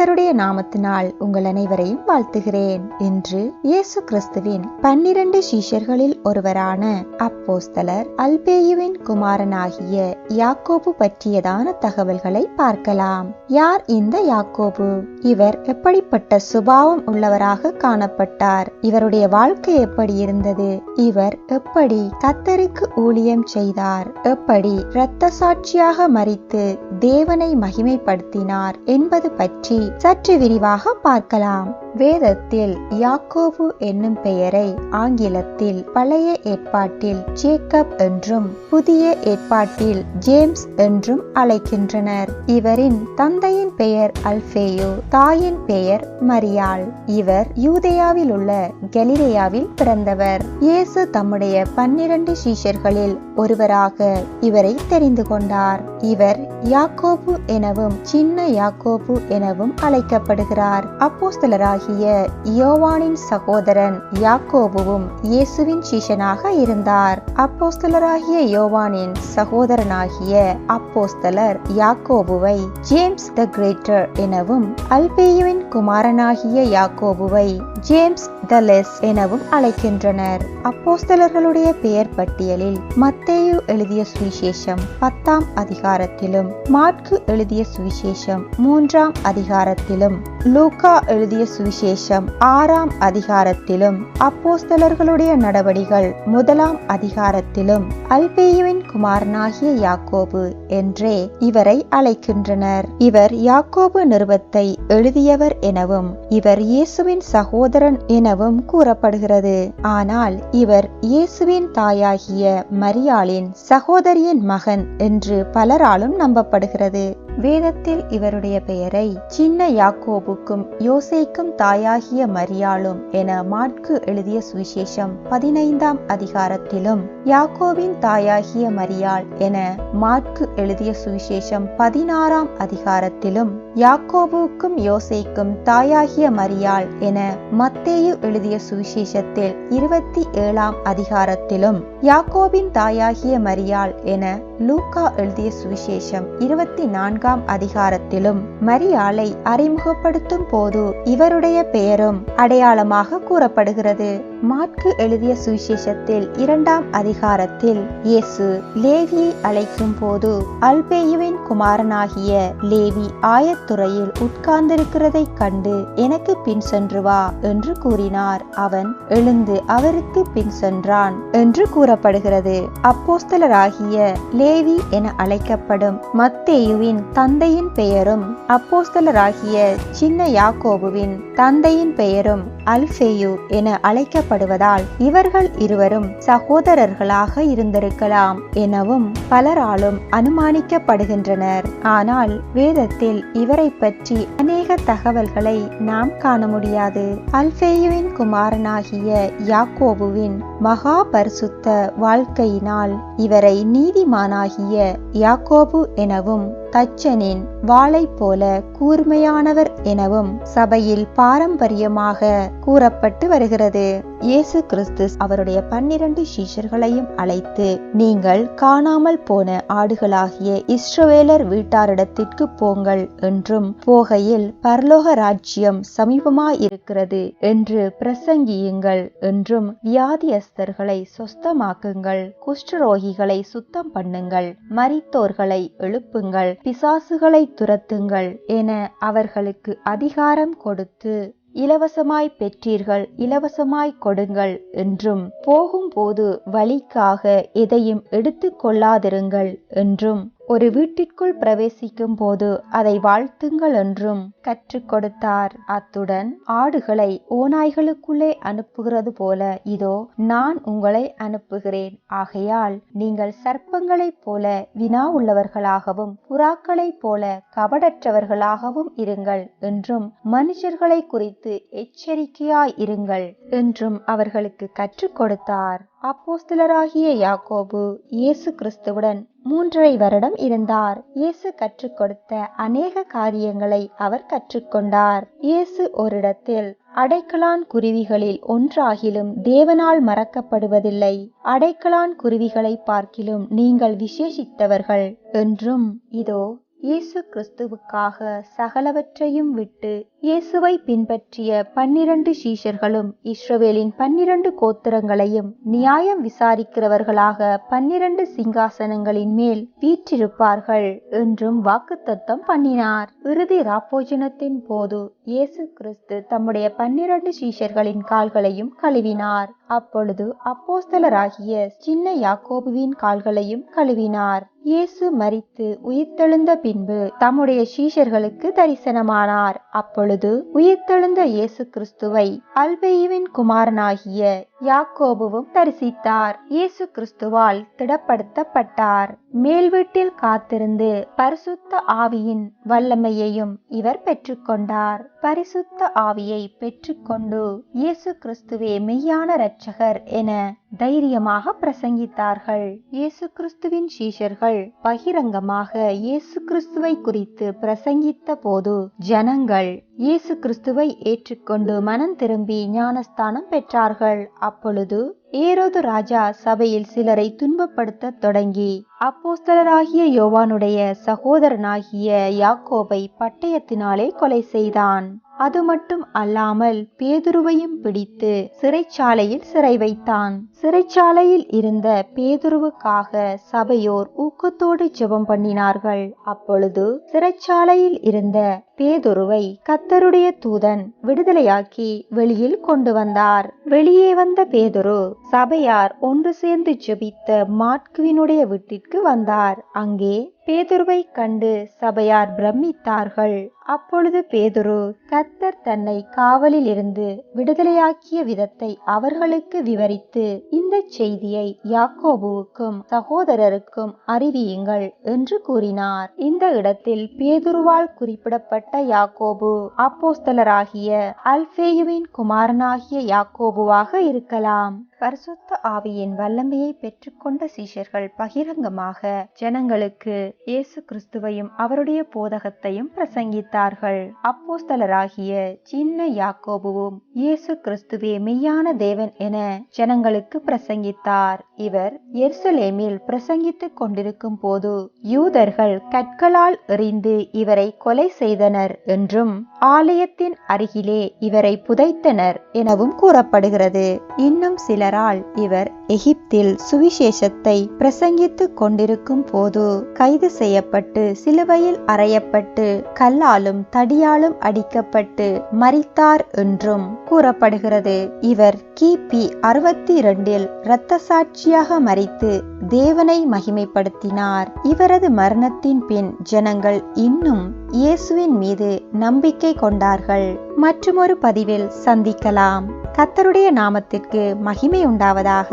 கர்த்தருடைய நாமத்தினால் உங்கள் அனைவரையும் வாழ்த்துகிறேன் என்று இயேசு கிறிஸ்துவின் பன்னிரண்டு சீஷர்களில் ஒருவரான அப்போஸ்தலர் அல்பேயுவின் குமாரனாகிய யாக்கோபு பற்றியதான தகவல்களை பார்க்கலாம். யார் இந்த யாக்கோபு? இவர் எப்படிப்பட்ட சுபாவம் உள்ளவராக காணப்பட்டார்? இவருடைய வாழ்க்கை எப்படி இருந்தது? இவர் எப்படி கத்தருக்கு ஊழியம் செய்தார்? எப்படி இரத்த சாட்சியாக மறித்து தேவனை மகிமைப்படுத்தினார் என்பது பற்றி சற்று விரிவாக பார்க்கலாம். வேதத்தில் யாக்கோபு என்னும் பெயரை ஆங்கிலத்தில் பழைய ஏற்பாட்டில் ஜேக்கப் என்றும் புதிய ஏற்பாட்டில் ஜேம்ஸ் என்றும் அழைக்கின்றனர். இவரின் தந்தையின் பெயர் அல்பேயோ தாயின் பெயர் மரியாள். இவர் யூதேயாவில் உள்ள கலிலேயாவில் பிறந்தவர். இயேசு தம்முடைய பன்னிரண்டு சீஷர்களில் ஒருவராக இவரை தெரிந்து கொண்டார். இவர் யாக்கோபு எனவும் சின்ன யாக்கோபு எனவும் அழைக்கப்படுகிறார். அப்போஸ்தலராகிய யோவானின் சகோதரன் யாக்கோபுவும் இயேசுவின் சீஷனாக இருந்தார். அப்போஸ்தலராகிய யோவானின் சகோதரனாகிய அப்போஸ்தலர் யாக்கோபுவை ஜேம்ஸ் த கிரேட்டர் எனவும் அல்பேயுவின் குமாரனாகிய யாக்கோபுவை ஜேம்ஸ் த லெஸ் எனவும் அழைக்கின்றனர். அப்போஸ்தலர்களுடைய பெயர் பட்டியலில் மத்தேயு எழுதிய சுவிசேஷம் பத்தாம் அதிகாரத்திலும் மாட்கு எழுதிய சுவிசேஷம் மூன்றாம் அதிகாரத்திலும் லூகா எழுதிய சுவிசேஷம் ஆறாம் அதிகாரத்திலும் அப்போஸ்தலர்களுடைய நடவடிகள் முதலாம் அதிகாரத்திலும் அல்பேயுவின் குமாரனாகிய யாக்கோபு என்றே இவரை அழைக்கின்றனர். இவர் யாக்கோபு நிருபத்தை எழுதியவர் எனவும் இவர் இயேசுவின் சகோதரன் எனவும் கூறப்படுகிறது. ஆனால் இவர் இயேசுவின் தாயாகிய மரியாளின் சகோதரியின் மகன் என்று பலராலும் நம்பப்படுகிறது. வேதத்தில் இவருடைய பெயரை சின்ன யாக்கோபுக்கும் யோசேக்கும் தாயாகிய மரியாளும் என மாட்கு எழுதிய சுவிசேஷம் பதினைந்தாம் அதிகாரத்திலும் யாக்கோவின் தாயாகிய மரியாள் என மாட்கு எழுதிய சுவிசேஷம் பதினாறாம் அதிகாரத்திலும் யாக்கோபுக்கும் யோசேக்கும் தாயாகிய மரியாள் என மத்தேயு எழுதிய சுவிசேஷத்தில் இருபத்தி ஏழாம் அதிகாரத்திலும் யாக்கோபின் தாயாகிய மரியாள் என லூக்கா எழுதிய சுவிசேஷம் இருபத்தி நான்காம் அதிகாரத்திலும் மரியாளை அறிமுகப்படுத்தும் போது இவருடைய பெயரும் அடையாளமாக கூறப்படுகிறது. மாற்கு எழுதிய சுவிசேஷத்தில் இரண்டாம் அதிகாரத்தில் இயேசு லேவியை அழைக்கும் போது அல்பேயுவின் குமாரனாகிய லேவி ஆயத்துறையில் உட்கார்ந்திருக்கிறதை கண்டு எனக்கு பின் சென்று வா என்று கூறினார். அவன் எழுந்து அவருக்கு பின் சென்றான் என்று கூறப்படுகிறது. அப்போஸ்தலராகிய லேவி என அழைக்கப்படும் மத்தேயுவின் தந்தையின் பெயரும் அப்போஸ்தலராகிய சின்ன யாக்கோபுவின் தந்தையின் பெயரும் அல்ஃபேயு என அழைக்கப்படுவதால் இவர்கள் இருவரும் சகோதரர்களாக இருந்திருக்கலாம் எனவும் பலராலும் அனுமானிக்கப்படுகின்றனர். ஆனால் வேதத்தில் இவரை பற்றி அநேக தகவல்களை நாம் காண முடியாது. அல்ஃபேயுவின் குமாரனாகிய யாக்கோபுவின் மகா பரிசுத்த வாழ்க்கையினால் இவரை நீதிமானாகிய யாக்கோபு எனவும் தச்சனின் வாளை போல கூர்மையானவர் எனவும் சபையில் பாரம்பரியமாக கூறப்பட்டு வருகிறது. இயேசு கிறிஸ்து அவருடைய பன்னிரண்டு சீஷர்களையும் அழைத்து நீங்கள் காணாமல் போன ஆடுகளாகிய இஸ்ரவேலர் வீட்டாரிடத்திற்கு போங்கள் என்றும் போகையில் பரலோக ராஜ்யம் சமீபமாயிருக்கிறது என்று பிரசங்கியுங்கள் என்றும் வியாதியஸ்தர்களை சொஸ்தமாக்குங்கள் குஷ்டரோகிகளை சுத்தம் பண்ணுங்கள் மரித்தோர்களை எழுப்புங்கள் பிசாசுகளை துரத்துங்கள் என அவர்களுக்கு அதிகாரம் கொடுத்து இலவசமாய் பெற்றீர்கள் இலவசமாய் கொடுங்கள் என்றும் போகும்போது வழிக்காக எதையும் எடுத்து கொள்ளாதிருங்கள் என்றும். ஒரு வீட்டிற்குள் பிரவேசிக்கும் போது அதை வாழ்த்துங்கள் என்றும் கற்றுக் கொடுத்தார். அத்துடன் ஆடுகளை ஓநாய்களுக்குள்ளே அனுப்புகிறது போல இதோ நான் உங்களை அனுப்புகிறேன். ஆகையால் நீங்கள் சர்ப்பங்களைப் போல வினா உள்ளவர்களாகவும் புறாக்களைப் போல கபடற்றவர்களாகவும் இருங்கள் என்றும் மனுஷர்களை குறித்து எச்சரிக்கையாய் இருங்கள் என்றும் அவர்களுக்கு கற்றுக் கொடுத்தார். அப்போஸ்தலராகிய யாக்கோபு இயேசு கிறிஸ்துவுடன் மூன்றரை வருடம் இருந்தார். இயேசு கற்றுக் கொடுத்த அநேக காரியங்களை அவர் கற்றுக்கொண்டார். இயேசு ஓரிடத்தில் அடைக்கலான் குருவிகளில் ஒன்றாகிலும் தேவனால் மறக்கப்படுவதில்லை. அடைக்கலான் குருவிகளை பார்க்கிலும் நீங்கள் விசேஷித்தவர்கள் என்றும் இதோ இயேசு கிறிஸ்துவுக்காக சகலவற்றையும் விட்டு இயேசுவை பின்பற்றிய பன்னிரண்டு சீஷர்களும் இஸ்ரவேலின் பன்னிரண்டு கோத்திரங்களையும் நியாயம் விசாரிக்கிறவர்களாக பன்னிரண்டு சிங்காசனங்களின் மேல் வீற்றிருப்பார்கள் என்றும் வாக்குத்தத்தம் பண்ணினார். இறுதி ராப்போஜனத்தின் போது இயேசு கிறிஸ்து தம்முடைய பன்னிரண்டு சீஷர்களின் கால்களையும் கழுவினார். அப்பொழுது அப்போஸ்தலராகிய சின்ன யாக்கோபுவின் கால்களையும் கழுவினார். இயேசு மரித்து உயிர்த்தெழுந்த பின்பு தம்முடைய சீஷர்களுக்கு தரிசனமானார். அப்பொழுது உயிர்த்தெழுந்த இயேசு கிறிஸ்துவை அல்பேயுவின் குமாரனாகிய யாக்கோபுவும் தரிசித்தார். இயேசு கிறிஸ்துவால் திடப்படுத்தப்பட்டார். மேல் வீட்டில் காத்திருந்து பரிசுத்த ஆவியின் வல்லமையையும் இவர் பெற்றுக்கொண்டார். பரிசுத்த ஆவியை பெற்றுக்கொண்டு இயேசு கிறிஸ்துவே மெய்யான இரட்சகர் என தைரியமாக பிரசங்கித்தார்கள். இயேசு கிறிஸ்துவின் சீஷர்கள் பகிரங்கமாக இயேசு கிறிஸ்துவை குறித்து பிரசங்கித்த போது ஜனங்கள் இயேசு கிறிஸ்துவை ஏற்றுக்கொண்டு மனம் திரும்பி ஞானஸ்தானம் பெற்றார்கள். அப்பொழுது ஏரோது ராஜா சபையில் சிலரை துன்பப்படுத்த தொடங்கி அப்போஸ்தலராகிய யோவானுடைய சகோதரனாகிய யாக்கோபை பட்டயத்தினாலே கொலை செய்தான். அது மட்டும் அல்லாமல் பேதுருவையும் பிடித்து சிறைச்சாலையில் சிறை வைத்தான். சிறைச்சாலையில் இருந்த பேதுருவுக்காக சபையோர் ஊக்கத்தோடு ஜெபம் பண்ணினார்கள். அப்பொழுது சிறைச்சாலையில் இருந்த பேதுருவை கத்தருடைய தூதன் விடுதலையாக்கி வெளியில் கொண்டு வந்தார். வெளியே வந்த பேதுரு சபையார் ஒன்று சேர்ந்து ஜெபித்த மாட்குவினுடைய வீட்டிற்கு வந்தார். அங்கே பேதுருவை கண்டு சபையார் பிரமித்தார்கள். அப்பொழுது பேதுரு கத்தர் தன்னை காவலில் இருந்து விடுதலையாக்கிய விதத்தை அவர்களுக்கு விவரித்து இந்த செய்தியை யாக்கோபுவுக்கும் சகோதரருக்கும் அறிவியுங்கள் என்று கூறினார். இந்த இடத்தில் பேதுருவால் குறிப்பிடப்பட்ட யாக்கோபு அப்போஸ்தலராகிய அல்பேயுவின் குமாரனாகிய யாக்கோபுவாக இருக்கலாம். பரிசுத்த ஆவியின் வல்லமையை பெற்றுக்கொண்ட சீஷர்கள் பகிரங்கமாக ஜனங்களுக்கு இயேசு கிறிஸ்துவையும் அவருடைய போதகத்தையும் பிரசங்கித்தார்கள். அப்போஸ்தலராகிய சின்ன யாக்கோபுவும் இயேசு கிறிஸ்துவே மெய்யான தேவன் என ஜனங்களுக்கு பிரசங்கித்தார். இவர் எர்சுலேமில் பிரசங்கித்துக் கொண்டிருக்கும் போது யூதர்கள் கற்களால் எறிந்து இவரை கொலை செய்தனர் என்றும் ஆலயத்தின் அருகிலே இவரை புதைத்தனர் எனவும் கூறப்படுகிறது. இன்னும் பெயரால் இவர் எகிப்தில் சுவிசேஷத்தை பிரசங்கித்துக் கொண்டிருக்கும் போது கைது செய்யப்பட்டு சிலுவையில் அறையப்பட்டு கல்லாலும் தடியாலும் அடிக்கப்பட்டு மறித்தார் என்றும் கூறப்படுகிறது. இவர் கிபி அறுபத்தி இரண்டில் இரத்த சாட்சியாக மறித்து தேவனை மகிமைப்படுத்தினார். இவரது மரணத்தின் பின் ஜனங்கள் இன்னும் இயேசுவின் மீது நம்பிக்கை கொண்டார்கள். மற்றுமொரு பதிவில் சந்திக்கலாம். கத்தருடைய நாமத்திற்கு மகிமை உண்டாவதாக.